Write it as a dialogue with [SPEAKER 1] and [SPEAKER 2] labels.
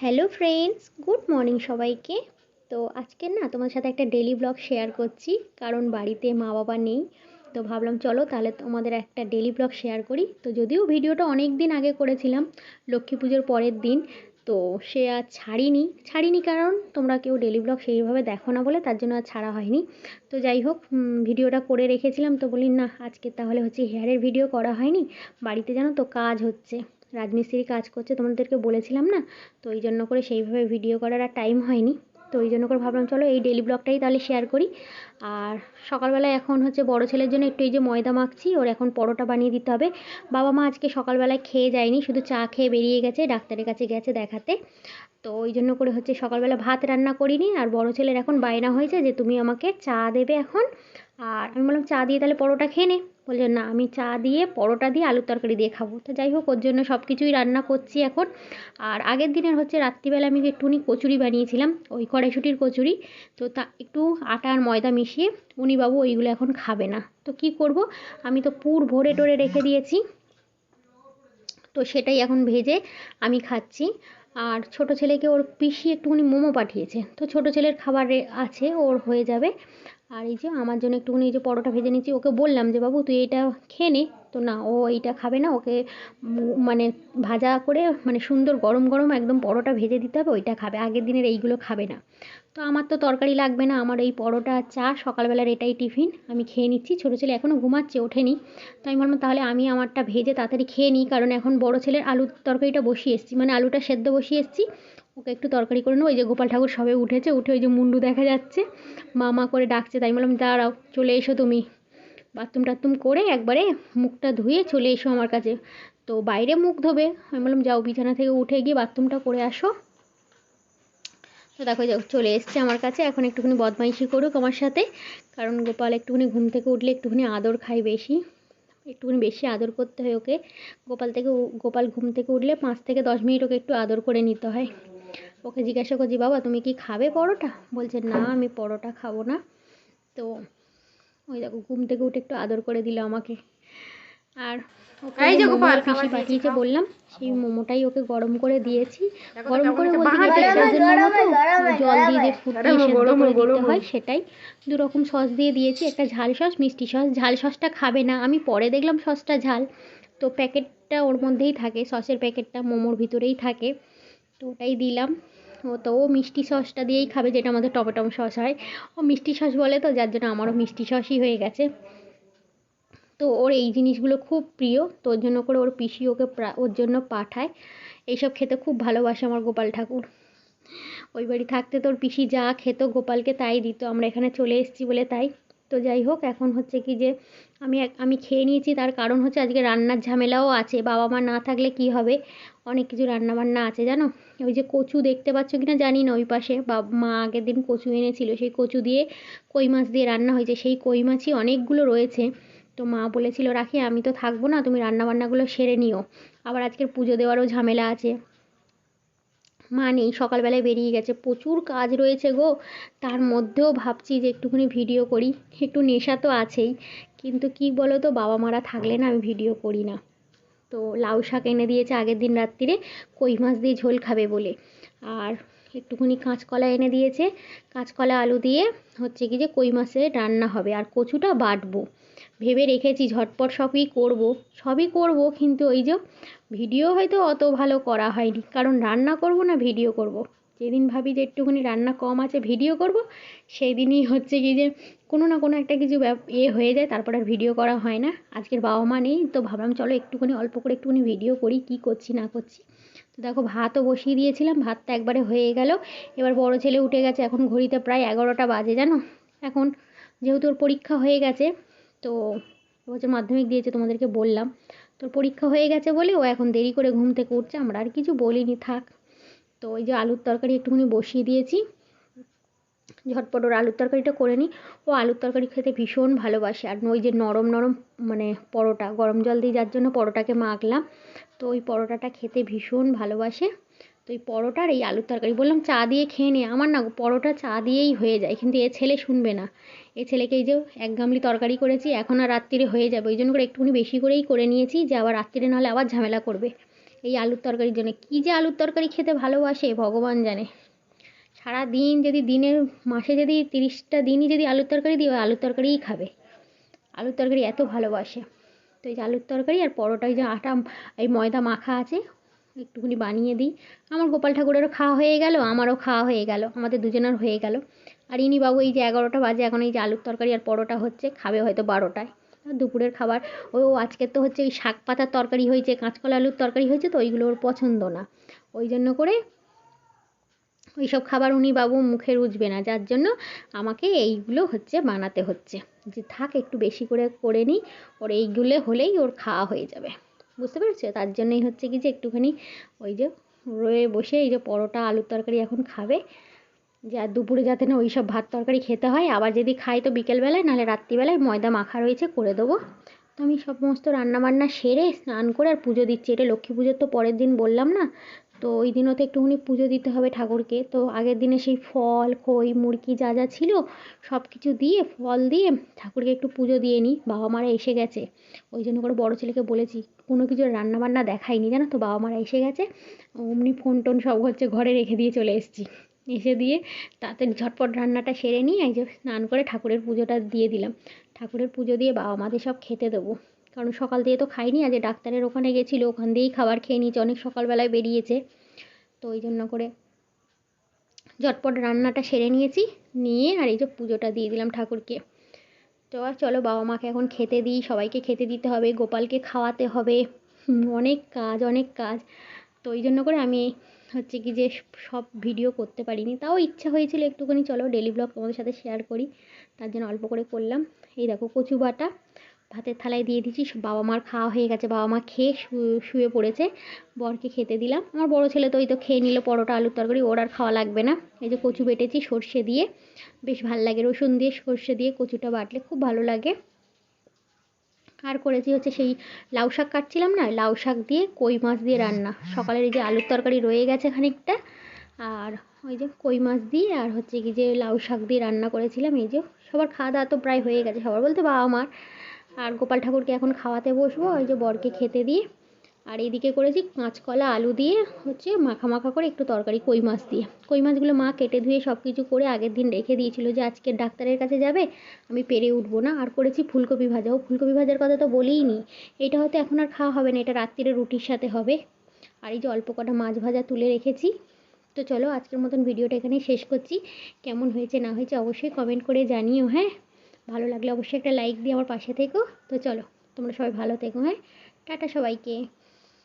[SPEAKER 1] Hello friends good morning সবাইকে। তো আজকে না তোমার সাথে একটা ডেলি ব্লগ শেয়ার করছি, কারণ বাড়িতে মা বাবা নেই। তো ভাবলাম, চলো তাহলে তোমাদের একটা ডেলি ব্লগ শেয়ার করি। তো যদিও ভিডিওটা অনেক দিন আগে করেছিলাম, লক্ষ্মী পুজোর পরের দিন। তো সে আর ছাড়িনি। ছাড়িনি কারণ তোমরা কেউ ডেলি ব্লগ সেইভাবে দেখো না বলে, তার জন্য আর ছাড়া হয়নি। তো যাই হোক ভিডিওটা করে রেখেছিলাম। তো বলি, না, আজকে তাহলে হচ্ছে হেয়ারের ভিডিও করা হয়নি। বাড়িতে জানো তো কাজ হচ্ছে। রাজমিস্ত্রি কাজ করছে, তোমাদেরকে বলেছিলাম না? তো এই জন্য করে সেইভাবে ভিডিও করার আর টাইম হয়নি। তো ওই জন্য করে ভাবলাম, চলো এই ডেলি ব্লগটাই তাহলে শেয়ার করি। আর সকালবেলায় এখন হচ্ছে বড় ছেলের জন্য একটু এই যে ময়দা মাখছি, ওর এখন পরোটা বানিয়ে দিতে হবে। বাবা মা আজকে সকালবেলায় খেয়ে যায়নি, শুধু চা খেয়ে বেরিয়ে গেছে, ডাক্তারের কাছে গেছে দেখাতে। তো ওই জন্য করে হচ্ছে সকালবেলা ভাত রান্না করিনি, আর বড় ছেলের এখন বায়না হয়েছে যে তুমি আমাকে চা দেবে এখন। আর আমি বললাম, চা দিয়ে তাহলে পরোটা খেয়ে নে। বলছে না, আমি চা দিয়ে, পরোটা দিয়ে আলুর তরকারি দিয়ে খাব। তো যাই হোক, ওর জন্য সব কিছুই রান্না করছি এখন। আর আগের দিনের হচ্ছে রাত্রিবেলা আমি একটুখানি কচুরি বানিয়েছিলাম, ওই কড়াইশুটির কচুরি। তো তা একটু আটা আর ময়দা মিশিয়ে উনি বাবু ওইগুলো এখন খাবে না। তো কি করব? আমি তো পুর ভরে টরে রেখে দিয়েছি। তো সেটাই এখন ভেজে আমি খাচ্ছি। আর ছোট ছেলেকে ওর পিসি একটুখানি মোমো পাঠিয়েছে। তো ছোট ছেলের খাবার আছে, ওর হয়ে যাবে। আর এই যে আমার জন্য একটুখানি এই যে পরোটা ভেজে নিচ্ছি ওকে বললাম যে, বাবু, তুই এটা খেয়ে নে। তো না, ও এইটা খাবে না, ওকে মানে ভাজা করে মানে সুন্দর গরম গরম একদম পরোটা ভেজে দিতে হবে, ওইটা খাবে। আগের দিনের এইগুলো খাবে না। তো আমার তো তরকারি লাগবে না, আমার এই পরোটা, চা, সকালবেলার এটাই টিফিন, আমি খেয়ে নিচ্ছি। ছোটো ছেলে এখনও ঘুমাচ্ছে, ওঠেনি। তো আমি বললাম তাহলে আমি আমারটা ভেজে তাড়াতাড়ি খেয়ে নিই, কারণ এখন বড় ছেলের আলুর তরকারিটা বসিয়ে এসেছি। মানে আলুটা সেদ্ধ বসিয়ে এসেছি ওকে একটু তরকারি করে নেব। ওই যে গোপাল ঠাকুর সবে উঠেছে, উঠে ওই যে মুন্ডু দেখা যাচ্ছে। মা মা করে ডাকছে, তাই বললাম, দাঁড়াও, চলে এসো তুমি। বাথরুম টাথরুম করে একবারে মুখটা ধুয়ে চলে এসো আমার কাছে। তো বাইরে মুখ ধোবে। আমি বললাম, যাও বিছানা থেকে উঠে গিয়ে বাথরুমটা করে আসো। তো দেখো যাও চলে এসছে আমার কাছে। এখন একটুখানি বদমাইশি করুক আমার সাথে। কারণ গোপাল একটুখানি ঘুম থেকে উঠলে একটুখানি আদর খায় বেশি। একটুখানি বেশি আদর করতে হয় ওকে। গোপাল থেকে গোপাল ঘুম থেকে উঠলে পাঁচ থেকে দশ মিনিট ওকে একটু আদর করে নিতে হয়। ওকে জিজ্ঞাসা করছি বাবা তুমি কি খাবে পরোটা? বলছে না আমি পরোটা খাব না। তো ওই দেখো ঘুম থেকে উঠে একটু আদর করে দিল আমাকে। আর ওকে পাঠিয়েছে বললাম সেই মোমোটাই ওকে গরম করে দিয়েছি। গরম করে বলতে তো জল দিয়ে যে ফুটিয়ে সেদ্ধ করে দিতে হয় সেটাই। দু রকম সস দিয়ে দিয়েছি একটা ঝাল সস মিষ্টি সস ঝাল সসটা খাবে না। আমি পরে দেখলাম সসটা ঝাল। তো প্যাকেটটা ওর মধ্যেই থাকে সসের প্যাকেটটা মোমোর ভিতরেই থাকে। তো ওটাই দিলাম। ও তো ও মিষ্টি সসটা দিয়েই খাবে, যেটা আমাদের টমেটো সস হয়। ও মিষ্টি সস বলে তো, যার জন্য আমারও মিষ্টি সসই হয়ে গেছে। তো ওর এই জিনিসগুলো খুব প্রিয়, তো ওর জন্য করে ওর পিসি ওকে ওর জন্য পাঠায়। এইসব খেতে খুব ভালোবাসে আমার গোপাল ঠাকুর। ওই বাড়ি থাকতে তোর পিসি যা খেত গোপালকে তাই দিত, আমরা এখানে চলে এসেছি বলে তাই। তো যাই হোক, এখন হচ্ছে কি যে আমি আমি খেয়ে নিয়েছি। তার কারণ হচ্ছে আজকে রান্নার ঝামেলাও আছে। বাবা মা না থাকলে কি হবে? অনেক কিছু রান্না বান্না আছে, জানো? ওই যে কচু দেখতে পাচ্ছ কি না জানি না ওই পাশে। বাবা মা আগের দিন কচু এনেছিল। সেই কচু দিয়ে কই মাছ দিয়ে রান্না হয়েছে। সেই কই মাছই অনেকগুলো রয়েছে। তো মা বলেছিল, রাখি, আমি তো থাকব না। তুমি রান্না বান্নাগুলো সেরে নিও। আবার আজকের পুজো দেওয়ারও ঝামেলা আছে। মা নেই সকালবেলায় বেরিয়ে গেছে। প্রচুর কাজ রয়েছে গো। তার মধ্যেও ভাবছি যে একটুখানি ভিডিও করি। একটু নেশা তো আছেই। কিন্তু কি বলো তো বাবা মারা থাকলে না আমি ভিডিও করি না। তো লাউ শাক এনে দিয়েছে আগের দিন রাত্রিরে, কই মাছ দিয়ে ঝোল খাবে বলে। আর একটুখানি কাঁচকলা এনে দিয়েছে। কাঁচকলা আলু দিয়ে হচ্ছে কি যে কই মাছের রান্না হবে। আর কচুটা বাটবো। ভেবে রেখেছি, ঝটপট সবই করব। সবই করব, কিন্তু ওই যে ভিডিও হয়তো অত ভালো করা হয়নি। কারণ রান্না করব না, ভিডিও করব। যেদিন ভাবি যে একটুখানি রান্না কম আছে, ভিডিও করব। সেই দিনই হচ্ছে কি যে কোনো না কোনো একটা কিছু এ হয়ে যায়, তারপর আর ভিডিও করা হয় না। আজকের বাবা মা নেই, তো ভাবলাম চলো একটুখানি, অল্প করে একটুখানি ভিডিও করি, কি করছি না করছি। তো দেখো ভাতও বসিয়ে দিয়েছিলাম, ভাতটা একবারে হয়ে গেল। এবার বড় ছেলে উঠে গেছে, এখন ঘড়িতে প্রায় এগারোটা বাজে, জানো? এখন যেহেতু ওর পরীক্ষা হয়ে গেছে তো এবছর মাধ্যমিক দিয়েছে, তোমাদেরকে বললাম। তোর পরীক্ষা হয়ে গেছে বলে ও এখন দেরি করে ঘুম থেকে উঠছে, আমরা আর কিছু বলিনি, থাক। তো ওই যে আলুর তরকারি একটুখানি বসিয়ে দিয়েছি। ঝটপট ওর আলুর তরকারিটা করে নিই ও আলুর তরকারি খেতে ভীষণ ভালোবাসে, আর ওই যে নরম নরম মানে পরোটা, গরম জল দিয়ে যার জন্য পরোটাকে মাখলাম, তো ওই পরোটাটা খেতে ভীষণ ভালোবাসে। তো এই পরোটা আর এই আলুর তরকারি। বললাম, চা দিয়ে খেয়ে নে। আমার না পরোটা চা দিয়েই হয়ে যায়। কিন্তু এ ছেলে শুনবে না। এ ছেলেকে এই যে এক গামলি তরকারি করেছি, এখন আর রাত্রিরে হয়ে যাবে। ওই জন্য করে একটুখানি বেশি করেই করে নিয়েছি যে, আবার রাত্রিরে নাহলে আবার ঝামেলা করবে। এই আলুর তরকারির জন্য কী যে আলুর তরকারি খেতে ভালোবাসে, ভগবান জানে। সারা দিন যদি দিনের, মাসে যদি তিরিশটা দিনই যদি আলুর তরকারি দিই আলুর তরকারিই খাবে। আলুর তরকারি এত ভালোবাসে। তো এই যে আলুর তরকারি আর পরোটায় যে আটা, এই ময়দা মাখা আছে একটুখানি বানিয়ে দিই। আমার গোপাল ঠাকুরেরও খাওয়া হয়ে গেল, আমারও খাওয়া হয়ে গেল, আমাদের দুজনের হয়ে গেল। আর ইনি বাবু এই যে এগারোটা বাজে, এখন এই যে আলুর তরকারি আর পরোটা হচ্ছে, খাবে হয়তো বারোটায়। দুপুরের খাবার, ও আজকে তো হচ্ছে ওই শাক পাতার তরকারি হয়েছে, কাঁচকলা আলুর তরকারি হয়েছে তো, ওইগুলো ওর পছন্দ না। ওই জন্য করে ওই সব খাবার উনি বাবু মুখে রুজবে না, যার জন্য আমাকে এইগুলো হচ্ছে বানাতে হচ্ছে। যে থাক, একটু বেশি করে করে নিই, ওর এইগুলো হলেই ওর খাওয়া হয়ে যাবে। বুঝতে পেরেছ? তার জন্যই হচ্ছে কি যে একটুখানি ওই যে রয়ে বসে এই যে পরোটা, আলুর তরকারি এখন খাবে। যে আর দুপুরে যাতে না ওই সব ভাত তরকারি খেতে হয়, আবার যদি খাই তো বিকেলবেলায়, নাহলে রাত্রিবেলায় ময়দা মাখা রয়েছে, করে দেবো। তো আমি সমস্ত রান্নাবান্না সেরে স্নান করে আর পুজো দিচ্ছি। এটা লক্ষ্মী পুজোর তো পরের দিন বললাম না তো ওই দিনও তো একটুখানি পুজো দিতে হবে ঠাকুরকে। তো আগের দিনে সেই ফল, খই, মুরগি যা যা ছিল সব কিছু দিয়ে, ফল দিয়ে ঠাকুরকে একটু পুজো দিয়ে নিই। বাবা মারা এসে গেছে। ওই জন্য করে বড়ো ছেলেকে বলেছি, কোনো কিছু রান্নাবান্না দেখাইনি, জানো তো? বাবা মারা এসে গেছে। অমনি ফোন টোন সব হচ্ছে ঘরে রেখে দিয়ে চলে এসেছি। এসে দিয়ে তাতে ঝটপট রান্নাটা সেরে নিয়ে এই যে স্নান করে ঠাকুরের পুজোটা দিয়ে দিলাম। ঠাকুরের পুজো দিয়ে বাবা মাদের সব খেতে দেবো। কারণ সকাল দিয়ে তো খাইনি আজ ডাক্তারের ওখানে গেছিল, ওখান দিয়েই খাবার খেয়ে নিয়েছে, অনেক সকালবেলায় বেরিয়েছে। তো ওই জন্য করে ঝটপট রান্নাটা সেরে নিয়েছি, নিয়ে আর এই যে পুজোটা দিয়ে দিলাম ঠাকুরকে। তো আর চলো বাবা মাকে এখন খেতে দিই, সবাইকে খেতে দিতে হবে, গোপালকে খাওয়াতে হবে অনেক কাজ অনেক কাজ। তো ওই জন্য করে আমি হচ্ছে কি যে সব ভিডিও করতে পারিনি। তাও ইচ্ছা হয়েছিল একটুখানি, চলো ডেলি ব্লগ তোমাদের সাথে শেয়ার করি, তার জন্য অল্প করে করলাম। এই দেখো কচু বাটা ভাতের থালায় দিয়ে দিচ্ছি বাবা মার খাওয়া হয়ে গেছে। বাবা মা খেয়ে শুয়ে পড়েছে, বরকে খেতে দিলাম। আমার বড় ছেলে তো ওই তো খেয়ে নিল পরোটা, আলুর তরকারি, ওর আর খাওয়া লাগবে না। এই যে কচু বেটেছি সর্ষে দিয়ে, বেশ ভালো লাগে রসুন দিয়ে সর্ষে দিয়ে কচুটা বাটলে খুব ভালো লাগে। আর করেছি হচ্ছে সেই লাউ শাক কাটছিলাম না, লাউ শাক দিয়ে কই মাছ দিয়ে রান্না। সকালের এই যে আলুর তরকারি রয়ে গেছে খানিকটা, আর ওই যে কই মাছ দিয়ে, আর হচ্ছে কি যে লাউ শাক দিয়ে রান্না করেছিলাম। এই যে সবার খাওয়া দাওয়া তো প্রায় হয়ে গেছে সবার, বলতে বাবা মার আর গোপাল ঠাকুরকে এখন খাওয়াতে বসবো, ওই যে বরকে খেতে দিয়ে। আর এইদিকে করেছি কাঁচকলা, আলু দিয়ে হচ্ছে মাখা মাখা করে একটু তরকারি, কই মাছ দিয়ে। কই মাছগুলো মা কেটে ধুয়ে সব কিছু করে আগের দিন রেখে দিয়েছিল যে আজকে ডাক্তারের কাছে যাবে, আমি পেরে উঠবো না। আর করেছি ফুলকপি ভাজা। ও ফুলকপি ভাজার কথা তো বলেই নি এটা হয়তো এখন আর খাওয়া হবে না, এটা রাত্রিরে রুটির সাথে হবে। আর এই যে অল্প কটা মাছ ভাজা তুলে রেখেছি। তো চলো আজকের মতন ভিডিওটা এখানেই শেষ করছি। কেমন হয়েছে না হয়েছে অবশ্যই কমেন্ট করে জানিও হ্যাঁ? ভালো লাগলে অবশ্যই একটা লাইক দিয়ে আমার পাশে থেকো। তো চলো, তোমরা সবাই ভালো থেকো হ্যাঁ? টাটা সবাইকে।